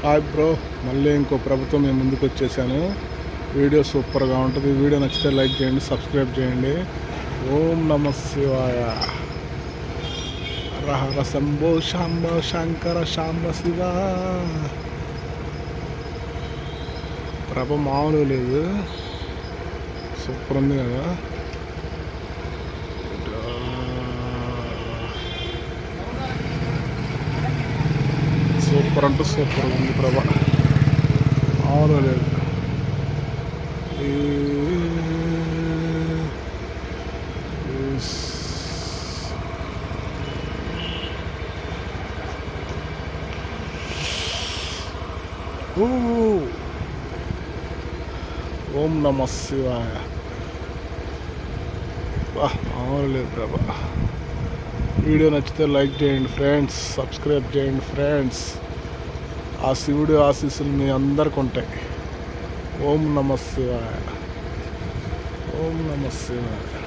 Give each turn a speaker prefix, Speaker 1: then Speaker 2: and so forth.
Speaker 1: Hi bro మళ్ళీ ఇంకో ప్రభుత్వం మేము ముందుకు వచ్చేసాను. వీడియో సూపర్గా ఉంటుంది. వీడియో నచ్చితే లైక్ చేయండి సబ్స్క్రైబ్ చేయండి. ఓం నమ శివాయ. రహర శంభో శాంబ శంకర శాంబ శివ. ప్రభ మామూలు లేదు. సూపర్ ఉంది కదా. సూపర్ అంటే సూపర్ ఉంది ప్రభ. మామూలు లేదు. ఓం నమ శివాయ. వా, మామూలు లేదు ప్రభా. వీడియో నచ్చితే లైక్ చేయండి ఫ్రెండ్స్ సబ్స్క్రైబ్ చేయండి ఫ్రెండ్స్. ఆ శివుడి ఆశీస్సులు మీ అందరికి ఉంటాయి. ఓం నమ శివాయ. ఓం నమ శివాయ.